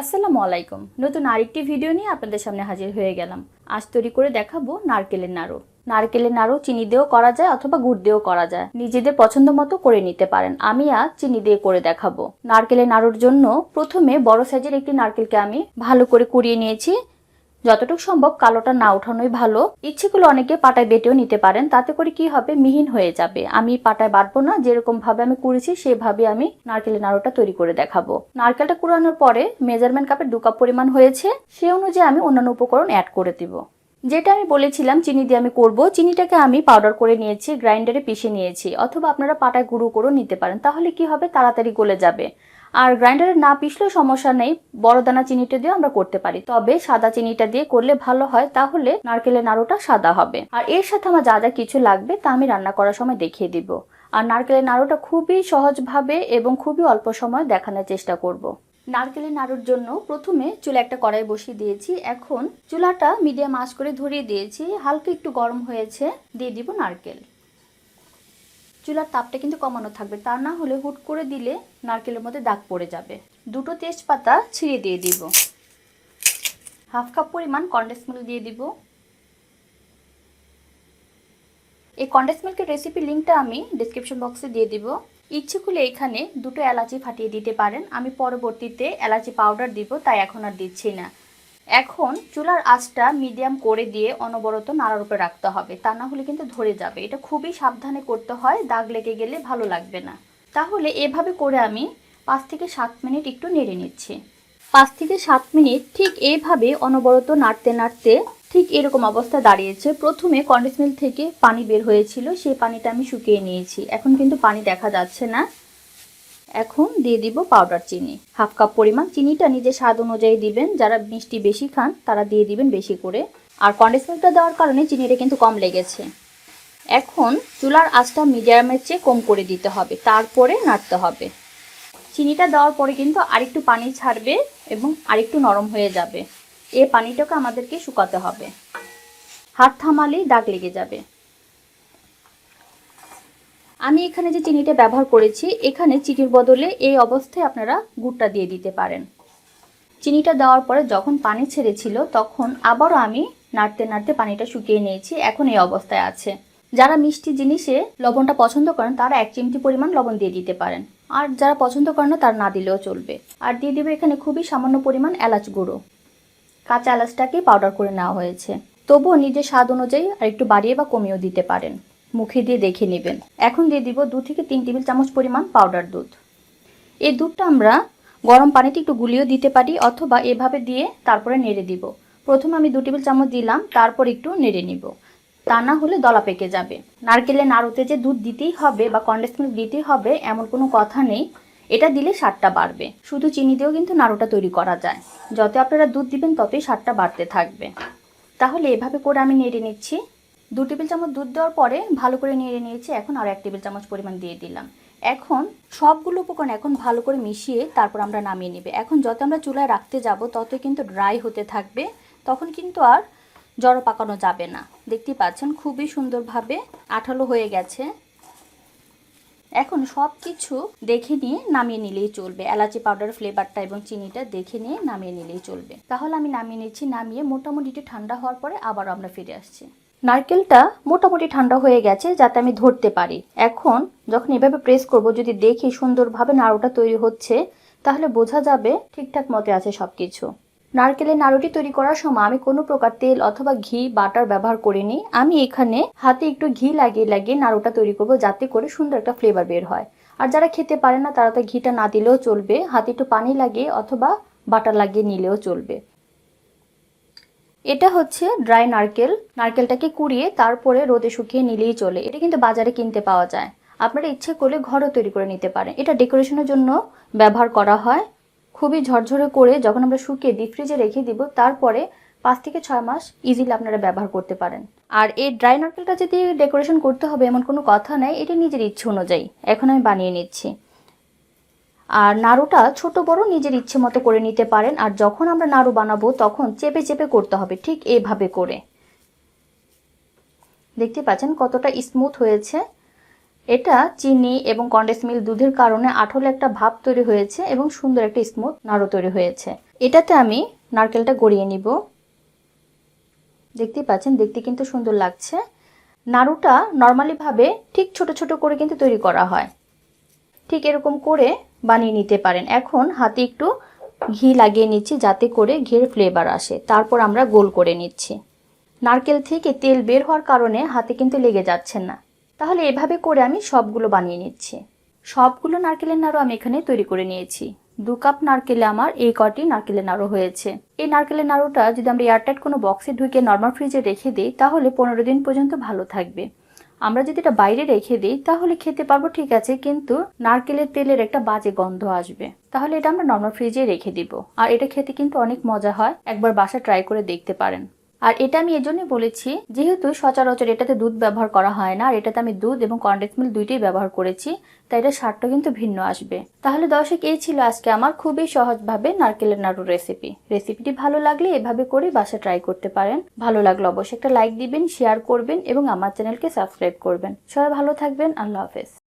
আসসালামু আলাইকুম। নতুন আরেকটি ভিডিও নিয়ে আপনাদের সামনে হাজির হয়ে গেলাম। আজ তৈরি করে দেখাবো নারকেলের নাড়ু। নারকেলের নাড়ু চিনি দিয়েও করা যায় অথবা গুড় দিয়েও করা যায়। নিজেদের পছন্দ মতো করে নিতে পারেন। আমি আজ চিনি দিয়ে করে দেখাবো। নারকেলের নাড়ুর জন্য প্রথমে বড় সাইজের একটি নারকেলকে আমি ভালো করে কুড়িয়ে নিয়েছি। যতটুকু সম্ভব কালোটা না ওঠানোই ভালো। ইচ্ছে করলে অনেকে পাটায় বেটেও নিতে পারেন, তাতে করে কি হবে? মিহিন হয়ে যাবে। আমি পাটায় বাটবো না যেরকম ভাবে আমি কুড়েছি, সেভাবে আমি নারকেলের নাড়ুটা তৈরি করে দেখাবো। নারকেলটা কুড়ানোর পরে মেজারমেন্ট কাপের দু কাপ পরিমাণ হয়েছে, সে অনুযায়ী আমি অন্যান্য উপকরণ অ্যাড করে দিব। যেটা আমি বলেছিলাম, চিনি দিয়ে আমি করব। চিনিটাকে আমি পাউডার করে নিয়েছি গ্রাইন্ডারে পিষে নিয়েছি। অথবা আপনারা পাটায় গুঁড়ো করেও নিতে পারেন। তাহলে কি হবে? তাড়াতাড়ি গলে যাবে। আর গ্রাইন্ডারে না পিষলেও সমস্যা নেই। বড় দানা চিনিটা দিয়ে আমরা করতে পারি। তবে সাদা চিনিটা দিয়ে করলে ভালো হয়, তাহলে নারকেলের নাড়ুটা সাদা হবে। আর এর সাথে আমার যা যা কিছু লাগবে তা আমি রান্না করার সময় দেখিয়ে দিব। আর নারকেলের নাড়ুটা খুবই সহজভাবে এবং খুবই অল্প সময় দেখানোর চেষ্টা করব। নারকেলের নাড়ুর জন্য প্রথমে চুলা একটা কড়াই বসিয়ে দিয়েছি। এখন চুলাটা মিডিয়াম আঁচ করে ধরিয়ে দিয়েছি। হালকা একটু গরম হয়েছে, দিয়ে দিব নারকেল। চুলার তাপটা কিন্তু কমানো থাকবে। তা না হলে হুট করে দিলে নারকেলের মধ্যে দাগ পড়ে যাবে। দুটো তেজপাতা ছিঁড়ে দিয়ে দিব। হাফ কাপ পরিমাণ কন্ডেন্স মিল্ক দিয়ে দিব। এই কন্ডেন্স মিল্কের রেসিপি লিঙ্কটা আমি ডিসক্রিপশন বক্সে দিয়ে দিব। ইচ্ছে করলে এখানে দুটো এলাচি ফাটিয়ে দিতে পারেন। আমি পরবর্তীতে এলাচি পাউডার দিব, তাই এখন আর দিচ্ছি না। এখন চুলার আঁচটা মিডিয়াম করে দিয়ে অনবরত নাড়ার উপরে রাখতে হবে। তা না হলে কিন্তু ধরে যাবে। এটা খুবই সাবধানে করতে হয়, দাগ লেগে গেলে ভালো লাগবে না। তাহলে এভাবে করে আমি পাঁচ থেকে সাত মিনিট একটু নেড়ে নিচ্ছি। পাঁচ থেকে সাত মিনিট ঠিক এইভাবে অনবরত নাড়তে নাড়তে ঠিক এরকম অবস্থা দাঁড়িয়েছে। প্রথমে মিল্ক থেকে পানি বের হয়েছিল, সেই পানিটা আমি শুকিয়ে নিয়েছি। এখন কিন্তু পানি দেখা যাচ্ছে না। এখন দিয়ে দিব পাউডার চিনি। হাফ কাপ পরিমাণ চিনিটা নিজের স্বাদ অনুযায়ী দিবেন, যারা মিষ্টি বেশি খান তারা দিয়ে দিবেন বেশি করে। আর মিল্কটা দেওয়ার কারণে চিনিটা কিন্তু কম লেগেছে। এখন চুলার আঁচটা মিডিয়ামের চেয়ে কম করে দিতে হবে, তারপরে নাড়তে হবে। চিনিটা দেওয়ার পরে কিন্তু আরেকটু পানি ছাড়বে এবং আরেকটু নরম হয়ে যাবে। এই পানিটাকে আমাদেরকে শুকাতে হবে। হাত থামালেই দাগ লেগে যাবে। আমি এখানে যে চিনিটা ব্যবহার করেছি, এখানে চিনির বদলে এই অবস্থায় আপনারা গুড়টা দিয়ে দিতে পারেন। চিনিটা দেওয়ার পরে যখন পানি ছেড়েছিল, তখন আবারও আমি নাড়তে নাড়তে পানিটা শুকিয়ে নিয়েছি, এখন এই অবস্থায় আছে। যারা মিষ্টি জিনিসে লবণটা পছন্দ করেন, তারা এক চিমটি পরিমাণ লবণ দিয়ে দিতে পারেন। আর যারা পছন্দ করেন না, তারা না দিলেও চলবে। আর দিয়ে দেবে এখানে খুবই সামান্য পরিমাণ এলাচ গুঁড়ো। কাঁচা এলাচটাকে পাউডার করে নেওয়া হয়েছে। তবুও নিজের স্বাদ অনুযায়ী আর একটু বাড়িয়ে বা কমিয়েও দিতে পারেন। মুখে দিয়ে দেখে নেবেন। এখন দিয়ে দিব দু থেকে তিন টেবিল চামচ পরিমাণ পাউডার দুধ। এই দুধটা আমরা গরম পানিতে একটু গুলিয়েও দিতে পারি অথবা এভাবে দিয়ে তারপরে নেড়ে দিব। প্রথমে আমি দু টেবিল চামচ দিলাম, তারপর একটু নেড়ে নিব। তা না হলে দলা পেকে যাবে। নারকেলের নাড়ুতে যে দুধ দিতেই হবে বা কন্ডেন্স মিল্ক দিতেই হবে, এমন কোনো কথা নেই। এটা দিলে স্বাদটা বাড়বে। শুধু চিনি দিয়েও কিন্তু নাড়ুটা তৈরি করা যায়। যত আপনারা দুধ দিবেন, ততই স্বাদটা বাড়তে থাকবে। তাহলে এভাবে করে আমি নেড়ে নিচ্ছি। দু টেবিল চামচ দুধ দেওয়ার পরে ভালো করে নেড়ে নিয়েছি, এখন আর এক টেবিল চামচ পরিমাণ দিয়ে দিলাম। এখন সবগুলো উপকরণ এখন ভালো করে মিশিয়ে তারপর আমরা নামিয়ে নেবে। এখন যত আমরা চুলায় রাখতে যাব, ততই কিন্তু ড্রাই হতে থাকবে, তখন কিন্তু আর জড়ো পাকানো যাবে না। দেখতেই পাচ্ছেন, খুবই সুন্দরভাবে আঠালো হয়ে গেছে। এখন সব কিছু দেখে নিয়ে নামিয়ে নিলেই চলবে। এলাচি পাউডার, ফ্লেভারটা এবং চিনিটা দেখে নিয়ে নামিয়ে নিলেই চলবে। তাহলে আমি নামিয়ে নিচ্ছি, নামিয়ে মোটামুটি ঠান্ডা হওয়ার পরে আবার আমরা ফিরে আসছি। নারকেলটা মোটামুটি ঠান্ডা হয়ে গেছে যাতে আমি ধরতে পারি। এখন যখন এভাবে প্রেস করব, যদি দেখি সুন্দরভাবে নাড়ুটা তৈরি হচ্ছে, তাহলে বোঝা যাবে ঠিকঠাক মতে আছে সব কিছু নারকেলের নাড়ুটি তৈরি করার সময় আমি কোনো প্রকার তেল অথবা ঘি, বাটার ব্যবহার করিনি। আমি এখানে হাতে একটু ঘি লাগিয়ে লাগিয়ে নাড়ুটা তৈরি করব যাতে করে সুন্দর একটা ফ্লেভার বের হয়। আর যারা খেতে পারে না, তারা তো ঘিটা না দিলেও চলবে। হাতে একটু পানি লাগিয়ে অথবা বাটার লাগিয়ে নিলেও চলবে। এটা হচ্ছে ড্রাই নারকেল। নারকেলটাকে কুড়িয়ে তারপরে রোদে শুকিয়ে নিলেই চলে। এটা কিন্তু বাজারে কিনতে পাওয়া যায়। আপনারা ইচ্ছে করলে ঘরও তৈরি করে নিতে পারেন। এটা ডেকোরেশনের জন্য ব্যবহার করা হয়। খুবই ঝরঝরে করে যখন আমরা শুকিয়ে ডিপ ফ্রিজে রেখে দিব, তারপরে পাঁচ থেকে ছয় মাস ইজিলি আপনারা ব্যবহার করতে পারেন। আর এই ড্রাই নারকেলটা যদি ডেকোরেশন করতে হবে এমন কোনো কথা নেই, এটা নিজের ইচ্ছে অনুযায়ী। এখন আমি বানিয়ে নিচ্ছি। আর নাড়ুটা ছোট বড় নিজের ইচ্ছে মতো করে নিতে পারেন, আর যখন আমরা নাড়ু বানাবো তখন চেপে চেপে করতে হবে, ঠিক এভাবে করে। দেখতে পাচ্ছেন কতটা স্মুথ হয়েছে। এটা চিনি এবং কন্ডেন্স মিল্ক দুধের কারণে আঠলে একটা ভাব তৈরি হয়েছে এবং সুন্দর একটা স্মুথ নাড়ু তৈরি হয়েছে। এটাতে আমি নারকেলটা গড়িয়ে নিব। দেখতেই পাচ্ছেন দেখতে কিন্তু সুন্দর লাগছে। নাড়ুটা নর্মালিভাবে ঠিক ছোট ছোট করে কিন্তু তৈরি করা হয়। ঠিক এরকম করে বানিয়ে নিতে পারেন। এখন হাতে একটু ঘি লাগিয়ে নিচ্ছি যাতে করে ঘের ফ্লেভার আসে। তারপর আমরা গোল করে নিচ্ছি। নারকেল থেকে তেল বের হওয়ার কারণে হাতে কিন্তু লেগে যাচ্ছে না। তাহলে এভাবে করে আমি সবগুলো বানিয়ে নিচ্ছি। সবগুলো নারকেলের নাড়ু আমি এখানে তৈরি করে নিয়েছি। দু কাপ নারকেলে আমার এই কটি নারকেলের নাড়ু হয়েছে। এই নারকেলের নাড়ুটা যদি আমরা এয়ারটাইট কোনো বক্সে ঢুকে নর্মাল ফ্রিজে রেখে দিই, তাহলে পনেরো দিন পর্যন্ত ভালো থাকবে। আমরা যদি এটা বাইরে রেখে দিই, তাহলে খেতে পারব, ঠিক আছে, কিন্তু নারকেলের তেলের একটা বাজে গন্ধ আসবে। তাহলে এটা আমরা নর্মাল ফ্রিজে রেখে দিব। আর এটা খেতে কিন্তু অনেক মজা হয়। একবার বাসা ট্রাই করে দেখতে পারেন। আর এটা আমি এজন্য বলেছি, যেহেতু সচরাচর এটাতে দুধ ব্যবহার করা হয় না, আর এটাতে আমি দুধ এবং কন্ডেন্স মিল্ক দুইটাই ব্যবহার করেছি, তাই এটা স্বাদটা কিন্তু ভিন্ন আসবে। তাহলে দর্শক, এই ছিল আজকে আমার খুবই সহজভাবে নারকেলের নাড়ু রেসিপি রেসিপিটি ভালো লাগলে এভাবে করে বাসা ট্রাই করতে পারেন। ভালো লাগলে অবশ্যই একটা লাইক দিবেন শেয়ার করবেন এবং আমার চ্যানেলকে সাবস্ক্রাইব করবেন। সবাই ভালো থাকবেন, আল্লাহ হাফেজ।